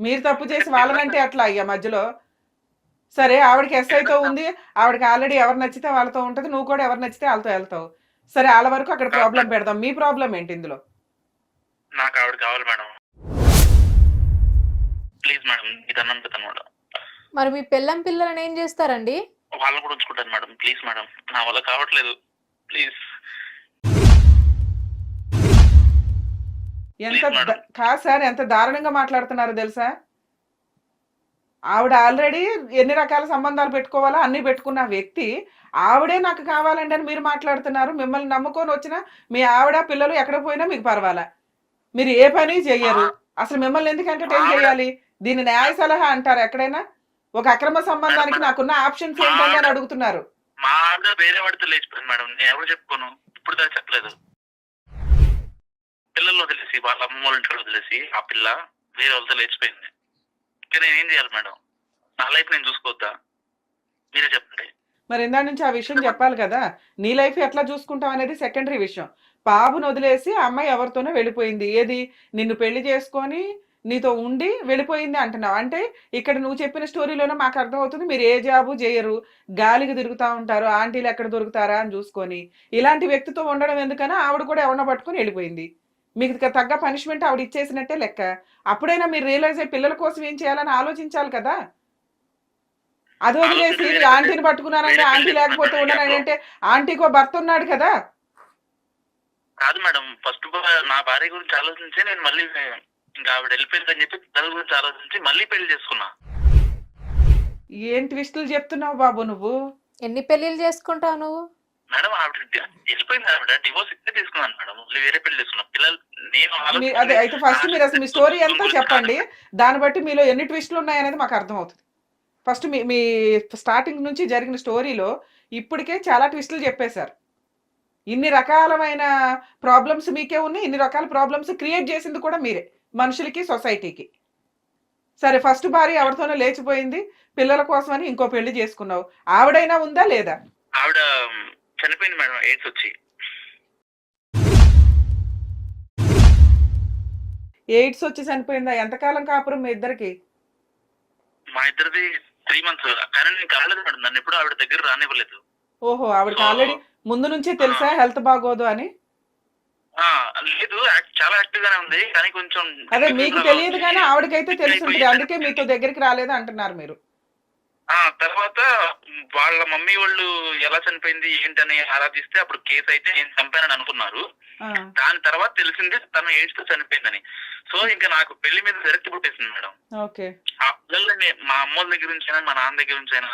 మీరు తప్పు చేసి వాళ్ళనంటే అట్లా అయ్యా మధ్యలో? సరే ఆవిడకి ఎస్ఐతో ఉంది. ఆవిడకి ఆల్రెడీ ఎవరు నచ్చితే వాళ్ళతో ఉంటది. నువ్వు కూడా ఎవరు నచ్చితే వాళ్ళతో వెళ్తావు. సరే వాళ్ళ వరకు అక్కడ ప్రాబ్లం పెడదాం. మీ ప్రాబ్లం ఏంటి ఇందులో? నాకు ఆవిడ కావాలి మేడం. ప్లీజ్ మేడం ఇది అన్నం పెడతాను మేడం. మరి మీ పిల్లం పిల్లలని ఏం చేస్తారండి? వాళ్ళని కూడా ఉంచుకుంటాను మేడం. Please madam. నా వల్ల కావట్లేదు. ప్లీజ్. ఎంత కాదు సార్ ఎంత దారుణంగా మాట్లాడుతున్నారు తెలుసా? ఆవిడ ఆల్రెడీ ఎన్ని రకాల సంబంధాలు పెట్టుకోవాలో అన్ని పెట్టుకున్న వ్యక్తి ఆవిడే నాకు కావాలండి అని మీరు మాట్లాడుతున్నారు. మిమ్మల్ని నమ్ముకొని వచ్చిన మీ ఆవిడ పిల్లలు ఎక్కడ పోయినా మీకు పర్వాలా? మీరు ఏ పని చెయ్యరు. అసలు మిమ్మల్ని ఎందుకు ఎంటర్టైన్ చేయాలి? దీన్ని న్యాయ సలహా అంటారు ఎక్కడైనా? ఒక అక్రమ సంబంధానికి నాకున్న ఆప్షన్స్ ఏంటని అడుగుతున్నారు. మా ఆవిడ వేరే వాడితో లేచిపోయింది మేడం నేను ఎవరు చెప్పుకోను? ఇప్పుడు దాకా చెప్పలేదు. పిల్లల్ని వదిలేసి వాళ్ళ అమ్మ వాళ్ళ ఇంట్లో వదిలేసి ఆ పిల్ల వేరే వాళ్ళతో లేచిపోయింది. ఇంకా నేను ఏం చేయాలి మేడం? నా లైఫ్ నేను చూసుకోవద్దా? మీరే చెప్పండి. మరి ఇందా నుంచి ఆ విషయం చెప్పాలి కదా? నీ లైఫ్ ఎట్లా చూసుకుంటాం అనేది సెకండరీ విషయం. బాబును వదిలేసి ఆ అమ్మాయి ఎవరితోనో వెళ్ళిపోయింది. ఏది? నిన్ను పెళ్ళి చేసుకొని నీతో ఉండి వెళ్ళిపోయింది అంటున్నావు. అంటే ఇక్కడ నువ్వు చెప్పిన స్టోరీలోనే మాకు అర్థమవుతుంది మీరు ఏ జాబు చేయరు. గాలికి తిరుగుతూ ఉంటారు. ఆంటీలు ఎక్కడ దొరుకుతారా అని చూసుకొని. ఇలాంటి వ్యక్తితో ఉండడం ఎందుకని ఆవిడ కూడా ఎవరినో పట్టుకొని వెళ్ళిపోయింది. మీకు ఇక తగ్గ పనిష్మెంట్ ఆవిడ ఇచ్చేసినట్టే లెక్క. అప్పుడైనా మీరు రియలైజ్ అయ్యి పిల్లల కోసం ఏం చేయాలని ఆలోచించాలి కదా? అది వదిలేసి ఆంటీని పట్టుకున్నానంటే వేరే ఆంటీ లేకపోతే చేసుకున్నాను ఉన్నానంటే నేను. అంటే ఆంటీకో భర్త ఉన్నాడు కదా? కాదు మేడం. ఫస్ట్ నా భార్య గురించి ఆలోచించి నేను మళ్ళీ ఇంకా ఆవిడ వెళ్ళిపోయిందని చెప్పి పిల్లల గురించి ఆలోచించి మళ్ళీ పెళ్ళి చేసుకున్నా. ఏం ట్విస్టులు చెప్తున్నావు బాబు నువ్వు? ఎన్ని పెళ్ళిళ్ళు చేసుకుంటావు నువ్వు? మేడం ఆవిడ వెళ్ళిపోయింది ఆవిడ. డివోర్స్ తీసుకున్నాను మేడం. మళ్ళీ వేరే పెళ్ళి పిల్లలు నేను అదే అయితే ఫస్ట్ మీరు అసలు మీ స్టోరీ ఎంతో చెప్పండి. దాన్ని బట్టి మీలో ఎన్ని ట్విస్టులు ఉన్నాయనేది మాకు అర్థమవుతుంది. ఫస్ట్ మీ మీ స్టార్టింగ్ నుంచి జరిగిన స్టోరీలో ఇప్పటికే చాలా ట్విస్టులు చెప్పేశారు. ఇన్ని రకాలమైన ప్రాబ్లమ్స్ మీకే ఉన్నాయి. ఇన్ని రకాల ప్రాబ్లమ్స్ క్రియేట్ చేసింది కూడా మీరే. మనుషులకి సొసైటీకి సరే ఫస్ట్ భార్య ఎవరితోనో లేచిపోయింది. పిల్లల కోసమని ఇంకో పెళ్ళి చేసుకున్నావు. ఆవిడైనా ఉందా లేదా? ఆవిడ చనిపోయింది మేడం ఎయిడ్స్ వచ్చి. ఎయిడ్స్ వచ్చి చనిపోయిందా? ఎంతకాలం కాపురం మీ ఇద్దరికి? మా ఇద్దరిది త్రీ మంత్స్ కానీ నేను కాలేదు మేడం నన్ను ఎప్పుడు ఆవిడ దగ్గర రానివ్వలేదు. ఓహో ఆవిడకి ఆల్రెడీ ముందు నుంచే తెలుసా హెల్త్ బాగోదు అని? ఆ, లేదు చాలా యాక్టివ్ గానే ఉంది కానీ కొంచెం అదే మీకు తెలియదు కానీ ఆవిడకైతే తెలిసి ఉంటుంది అందుకే మీతో దగ్గరికి రాలేదు అంటున్నారు మీరు. ఆ తర్వాత వాళ్ళ మమ్మీ వాళ్ళు ఎలా చనిపోయింది ఏంటని ఆరాధిస్తే అప్పుడు కేసు అయితే నేను చంపానని అనుకున్నారు. దాని తర్వాత తెలిసింది తను ఎయిడ్స్తో చనిపోయిందని. సో ఇంకా నాకు పెళ్ళి మీద విరక్తి పుట్టేసింది మేడం. ఆ పిల్లల్ని మా అమ్మోళ్ళ దగ్గర నుంచి అయినా మా నాన్న దగ్గర నుంచి అయినా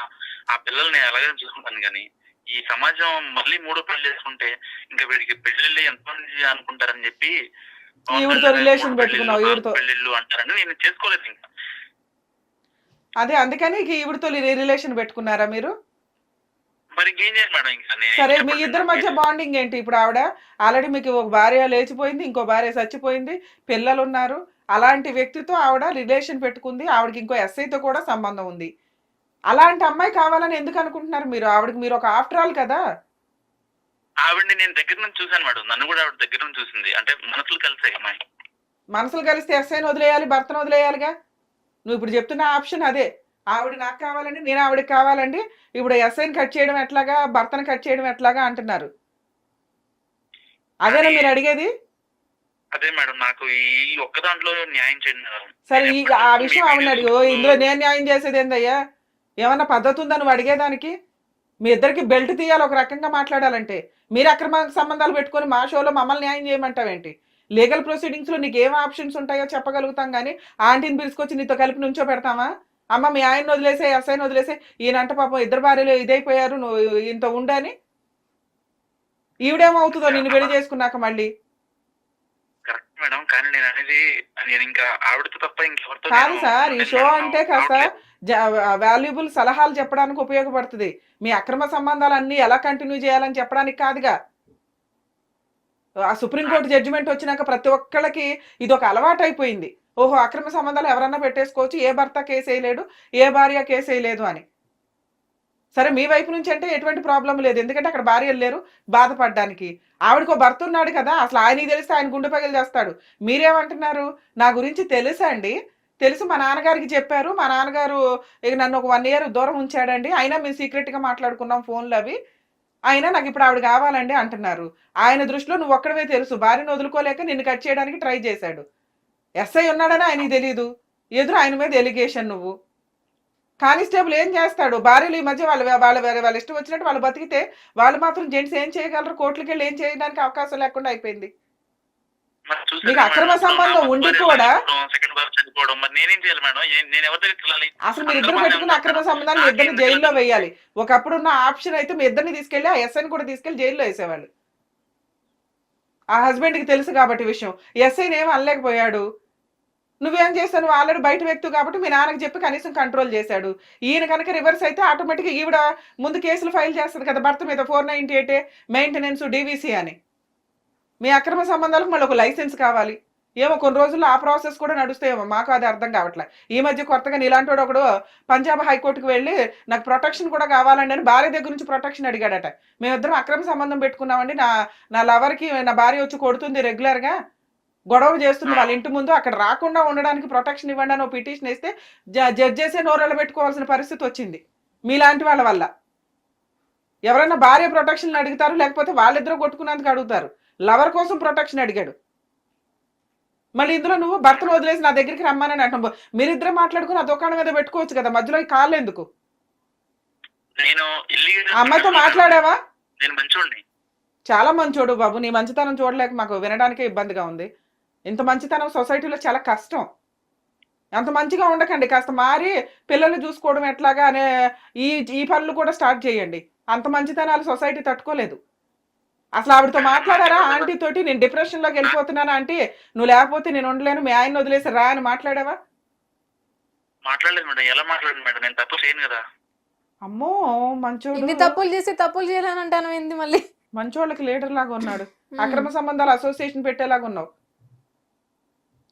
ఆ పిల్లల్ని ఎలాగైనా చూసుకుంటాను కానీ ఈ సమాజం మళ్ళీ మూడో పెళ్ళి చేసుకుంటే ఇంకా వీడికి పెళ్ళిళ్ళు ఎంతమంది అనుకుంటారని చెప్పి పెళ్ళిళ్ళు అంటారని నేను చేసుకోలేదు ఇంకా. అదే అందుకని ఈవిడతో రిలేషన్ పెట్టుకున్నారా మీరు? సరే మీ ఇద్దరి మధ్య. బాండింగ్ ఏంటి ఇప్పుడు ఆవిడ? ఆల్రెడీ మీకు ఒక భార్య లేచిపోయింది ఇంకో భార్య చచ్చిపోయింది పిల్లలు ఉన్నారు అలాంటి వ్యక్తితో ఆవిడ రిలేషన్ పెట్టుకుంది ఆవిడకి ఇంకో ఎస్ఐతో కూడా సంబంధం ఉంది. అలాంటి అమ్మాయి కావాలని ఎందుకు అనుకుంటున్నారు మీరు? ఆవిడకి మీరు ఒక ఆఫ్టర్ ఆల్ కదా? ఆవిడ్ని నేను దగ్గర నుంచి చూశాను మేడం. నన్ను కూడా ఆవిడ దగ్గర నుంచి చూసింది. అంటే మనసులు కలిసాయి అమ్మాయి. మనసులు కలిస్తే ఎస్ఐని వదిలేయాలి భర్తను వదిలేయాలిగా? నువ్వు ఇప్పుడు చెప్తున్న ఆప్షన్ అదే. ఆవిడ నాకు కావాలండి నేను ఆవిడకి కావాలండి. ఇప్పుడు ఎస్ఐని కట్ చేయడం ఎట్లాగా భర్తను కట్ చేయడం ఎట్లాగా అంటున్నారు. అదేనా మీరు అడిగేది? అదే మేడం నాకు ఈ ఒక్క దాంట్లో న్యాయం చేయండి. సరే ఈ ఆ విషయం ఆవిడ అడిగి ఇందులో నేను న్యాయం చేసేది ఏందయ్యా? ఏమన్నా పద్ధతి ఉందా నువ్వు అడిగేదానికి? మీ ఇద్దరికి బెల్ట్ తీయాలి ఒక రకంగా మాట్లాడాలంటే. మీరు అక్రమ సంబంధాలు పెట్టుకొని మా షోలో మమ్మల్ని న్యాయం చేయమంటావేంటి? లీగల్ ప్రొసీడింగ్స్లో నీకు ఏం ఆప్షన్స్ ఉంటాయో చెప్పగలుగుతాం కానీ ఆంటీని పిలుచుకొచ్చి నీతో కలిపి నుంచో పెడతామా అమ్మ మీ ఆయన వదిలేసే ఎస్ఐని వదిలేసే ఈయనంట పాపం ఇద్దరు భార్యలు ఇదైపోయారు నువ్వు ఇంత ఉండని. ఈవిడేమవుతుందో నిన్ను పెళ్ళి చేసుకున్నాక మళ్ళీ? కరెక్ట్ మేడం కానీ నేను అనేది నేను ఇంకా ఆవిడతో తప్ప ఇంకెవరితో కాదు సార్ ఈ షో. అంటే కాస్త. వాల్యుబుల్ సలహాలు చెప్పడానికి ఉపయోగపడుతుంది. మీ అక్రమ సంబంధాలు అన్ని ఎలా కంటిన్యూ చేయాలని చెప్పడానికి కాదుగా. ఆ సుప్రీంకోర్టు జడ్జిమెంట్ వచ్చినాక ప్రతి ఒక్కళ్ళకి ఇది ఒక అలవాటు అయిపోయింది ఓహో అక్రమ సంబంధాలు ఎవరన్నా పెట్టేసుకోవచ్చు ఏ భర్త కేసు వేయలేడు ఏ భార్య కేసు వేయలేదు అని. సరే మీ వైపు నుంచి అంటే ఎటువంటి ప్రాబ్లం లేదు. ఎందుకంటే అక్కడ భార్యలు లేరు బాధపడడానికి. ఆవిడకు భర్త ఉన్నాడు కదా అసలు ఆయనకి తెలిస్తే ఆయన గుండె పగిలి చేస్తాడు. మీరేమంటున్నారు? నా గురించి తెలుసా అండి? తెలుసు మా నాన్నగారికి చెప్పారు. మా నాన్నగారు ఇక నన్ను ఒక వన్ ఇయర్ దూరం ఉంచాడండి. అయినా మేము సీక్రెట్గా మాట్లాడుకున్నాం ఫోన్లు అవి. అయినా నాకు ఇప్పుడు ఆవిడ కావాలండి అంటున్నారు. ఆయన దృష్టిలో నువ్వు ఒక్కడవే తెలుసు. భార్యను వదులుకోలేక నిన్ను కట్ చేయడానికి ట్రై చేశాడు. ఎస్ఐ ఉన్నాడని ఆయనకి తెలియదు ఎదురు ఆయన మీద ఎలిగేషన్ నువ్వు. కానిస్టేబుల్ ఏం చేస్తాడు? భార్యలు ఈ మధ్య వాళ్ళ వాళ్ళ వాళ్ళ ఇష్టం వచ్చినట్టు వాళ్ళు బతికితే వాళ్ళు మాత్రం జెంట్స్ ఏం చేయగలరు? కోర్టులకి వెళ్ళి ఏం చేయడానికి అవకాశం లేకుండా అయిపోయింది. మీకు అక్రమ సంబంధం ఉండి కూడా- చనిపోవడం, సెకండ్ భార్య చనిపోవడం మరి నేనేం చేయాలి మేడం? ఏ- నేను ఎవరి దగ్గరికి వెళ్ళాలి అసలు మీరు ఇద్దరు పెట్టుకున్న అక్రమ సంబంధాలు మీ ఇద్దరిని జైల్లో వేయాలి. ఒకప్పుడు ఉన్న ఆప్షన్ అయితే మీ ఇద్దరిని తీసుకెళ్ళి ఆ ఎస్ఐని కూడా తీసుకెళ్ళి జైల్లో వేసేవాళ్ళు. ఆ హస్బెండ్కి తెలుసు కాబట్టి విషయం. ఎస్ఐని ఏం అనలేకపోయాడు. నువ్వేం చేస్తావు? నువ్వు ఆల్రెడీ బయట వ్యక్తి కాబట్టి మీ నాన్నకి చెప్పి కనీసం కంట్రోల్ చేశాడు. ఈయన కనుక రివర్స్ అయితే ఆటోమేటిక్గా ఈవిడ ముందు కేసులు ఫైల్ చేస్తుంది కదా భర్త మీద four ninety eight maintenance DVC అని. మీ అక్రమ సంబంధాలకు మళ్ళీ ఒక లైసెన్స్ కావాలి. ఏమో కొన్ని రోజుల్లో ఆ ప్రాసెస్ కూడా నడుస్తాయేమో. మాకు అది అర్థం కావట్లే. ఈ మధ్య కొత్తగా నీలాంటి ఒకడు పంజాబ్ హైకోర్టుకు వెళ్ళి నాకు ప్రొటెక్షన్ కూడా కావాలండి అని భార్య దగ్గర నుంచి ప్రొటెక్షన్ అడిగాడట. మేమిద్దరం అక్రమ సంబంధం పెట్టుకున్నామండి. నా నా లవర్కి నా భార్య వచ్చి కొడుతుంది రెగ్యులర్గా. గొడవ చేస్తుంది వాళ్ళ ఇంటి ముందు. అక్కడ రాకుండా ఉండడానికి ప్రొటెక్షన్ ఇవ్వండి అని పిటిషన్ వేస్తే చేసే నోరెళ్ళ పెట్టుకోవాల్సిన పరిస్థితి వచ్చింది. మీలాంటి వాళ్ళ వల్ల. ఎవరైనా భార్య ప్రొటెక్షన్ అడుగుతారు లేకపోతే వాళ్ళిద్దరూ కొట్టుకున్నందుకు అడుగుతారు. లవర్ కోసం ప్రొటెక్షన్ అడిగాడు. మళ్ళీ ఇందులో నువ్వు భర్తను వదిలేసి నా దగ్గరికి రమ్మని అంటాం మీరిద్దరే మాట్లాడుకుని ఆ దుకాణం మీద పెట్టుకోవచ్చు కదా మధ్యలో ఈ కాళ్ళు ఎందుకు? నేను అమ్మాయితో మాట్లాడావా? నేను మంచోడిని. చాలా మంచోడు బాబు నీ మంచితనం చూడలేక మాకు వినడానికే ఇబ్బందిగా ఉంది. ఇంత మంచితనం సొసైటీలో చాలా కష్టం. అంత మంచిగా ఉండకండి కాస్త మారి పిల్లల్ని చూసుకోవడం ఎట్లాగా అనే ఈ ఈ పనులు కూడా స్టార్ట్ చేయండి. అంత మంచితనాలు సొసైటీ తట్టుకోలేదు. అసలు ఆవిడతో మాట్లాడారా? ఆంటీ తోటి నేను డిప్రెషన్లోకి వెళ్ళిపోతున్నాను ఆంటీ? నువ్వు లేకపోతే నేను ఉండలేను మీ ఆయన వదిలేసి రా అని మాట్లాడావా? మాట్లాడలేదు మేడం ఎలా మాట్లాడను మేడం? నేను తప్పు చేయను కదా. అమ్మో మంచోడు. ఇన్ని తప్పులు చేసి తప్పులు చేయాలని అంటాను ఏంది మళ్ళీ? మంచోళ్ళకి లీడర్ లాగా ఉన్నాడు. అక్రమ సంబంధాల అసోసియేషన్ పెట్టేలాగా ఉన్నావు.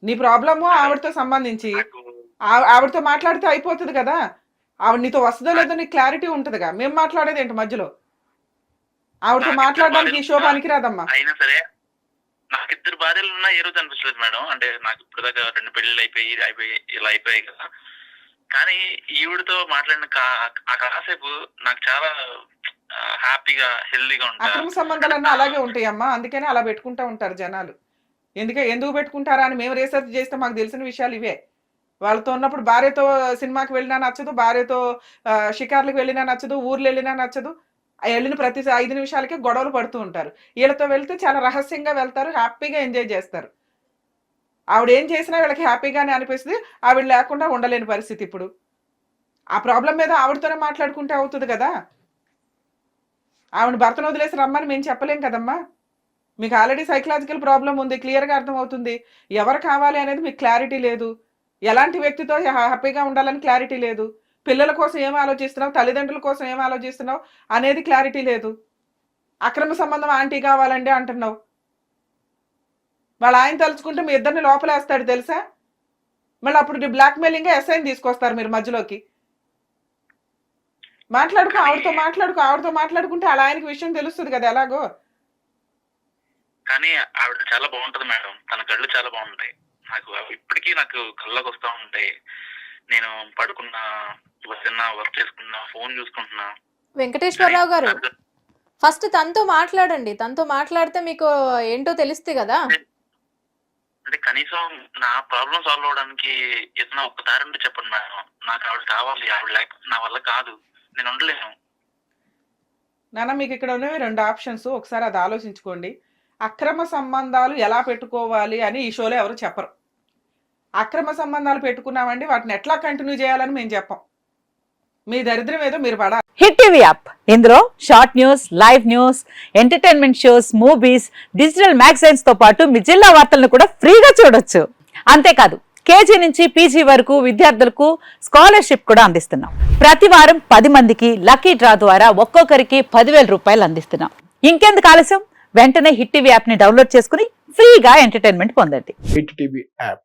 నీ ప్రాబ్లము ఆవిడతో సంబంధించి. ఆవిడతో మాట్లాడితే అయిపోతుంది కదా. ఆవిడ నీతో వస్తుందో లేదో నీకు క్లారిటీ ఉంటుందిగా. మేము మాట్లాడేది ఏంటి మధ్యలో? ఆవిడతో నాకు మాట్లాడడానికి ఈ షో పనికిరాదమ్మా అయినా సరే నాకు ఇద్దరు భార్యలు ఉన్నా ఏ రోజు అనిపించలేదు మేడం. అంటే నాకు ఇప్పుడు దాకా రెండు పెళ్ళిళ్ళు అయిపోయి అయిపోయి ఇలా అయిపోయాయి కదా. కానీ ఈవిడతో మాట్లాడిన ఆ కాసేపు నాకు చాలా హ్యాపీగా హెల్దీగా ఉంటా. అక్రమ సంబంధాలన్నీ అలాగే ఉంటాయమ్మా. అందుకనే అలా పెట్టుకుంటా ఉంటారు జనాలు. ఎందుకే ఎందుకు పెట్టుకుంటారా అని మేము రీసెర్చ్ చేస్తే మాకు తెలిసిన విషయాలు ఇవే. వాళ్ళతో ఉన్నప్పుడు భార్యతో సినిమాకి వెళ్ళినా నచ్చదు భార్యతో షికార్లకు వెళ్ళినా నచ్చదు ఊర్లు వెళ్ళినా నచ్చదు. వెళ్ళిన ప్రతి ఐదు నిమిషాలకే గొడవలు పడుతూ ఉంటారు. వీళ్ళతో వెళ్తే చాలా రహస్యంగా వెళ్తారు హ్యాపీగా ఎంజాయ్ చేస్తారు. ఆవిడ ఏం చేసినా వీళ్ళకి హ్యాపీగానే అనిపిస్తుంది ఆవిడ లేకుండా ఉండలేని పరిస్థితి ఇప్పుడు. ఆ ప్రాబ్లం మీద ఆవిడతోనే మాట్లాడుకుంటే అవుతుంది కదా. ఆవిడ భర్తను వదిలేసి రమ్మని మేము చెప్పలేం కదమ్మా. మీకు ఆల్రెడీ సైకలాజికల్ ప్రాబ్లం ఉంది క్లియర్గా అర్థమవుతుంది. ఎవరు కావాలి అనేది మీకు క్లారిటీ లేదు. ఎలాంటి వ్యక్తితో హ్యాపీగా ఉండాలని క్లారిటీ లేదు. పిల్లల కోసం ఏం ఆలోచిస్తున్నావు? తల్లిదండ్రుల కోసం ఏం ఆలోచిస్తున్నావు? అనేది క్లారిటీ లేదు. అక్రమ సంబంధం ఆంటీ కావాలండి అంటున్నావు. వాళ్ళ ఆయన తలుచుకుంటే మీ ఇద్దరిని లోపలేస్తాడు తెలుసా? మళ్ళీ అప్పుడు బ్లాక్ మెయిలింగ్ ఎస్ఐని తీసుకొస్తారు మీరు మధ్యలోకి. మాట్లాడుకో ఆవిడతో మాట్లాడుకో ఆవిడతో మాట్లాడుకుంటే అలా ఆయనకి విషయం తెలుస్తుంది కదా ఎలాగో? కానీ ఆవిడ చాలా బాగుంటది మేడం. తన కళ్ళు చాలా బాగుంటాయి. నాకు ఇప్పటికీ నాకు కళ్ళకు వస్తా ఉంటాయి. నేను పడుకున్నా తిన్నా వర్క్ చేసుకున్నా ఫోన్ చూసుకుంటున్నా. వెంకటేశ్వరరావు గారు ఫస్ట్ తనతో మాట్లాడండి. తనతో మాట్లాడితే మీకు ఏంటో తెలుస్తుంది కదా? అంటే కనీసం నా ప్రాబ్లం సాల్వ్ అవడానికి ఏదైనా ఒక్క దారి ఉంటే చెప్పండి మేడం. నాకు ఆవిడ కావాలి ఆవిడ లేకపోతే నా వల్ల కాదు. నేను ఉండలేను. నాన్న మీకు ఇక్కడ ఉన్నవి రెండు ఆప్షన్స్. ఒకసారి అది ఆలోచించుకోండి. అక్రమ సంబంధాలు ఎలా పెట్టుకోవాలి అని ఈ షోలో ఎవరు చెప్పరు. అక్రమ సంబంధాలు పెట్టుకున్నామండి వాటిని ఎట్లా కంటిన్యూ చేయాలని మేము చెప్పం. మీ దరిద్రం ఏదో మీరు పడాలి. Hit TV app. ఇందులో short news live news entertainment shows movies digital మ్యాగజైన్స్తో పాటు మీ జిల్లా వార్తలను కూడా ఫ్రీగా చూడొచ్చు. అంతేకాదు కేజీ నుంచి పీజీ వరకు విద్యార్థులకు స్కాలర్షిప్ కూడా అందిస్తున్నాం. ప్రతి వారం పది మందికి లక్కీ డ్రా ద్వారా ఒక్కొక్కరికి పదివేల రూపాయలు అందిస్తున్నాం. ఇంకెందుకు ఆలస్యం? వెంటనే హిట్ టీవీ యాప్ని డౌన్లోడ్ చేసుకుని ఫ్రీగా ఎంటర్టైన్మెంట్ పొందండి. Hit TV app.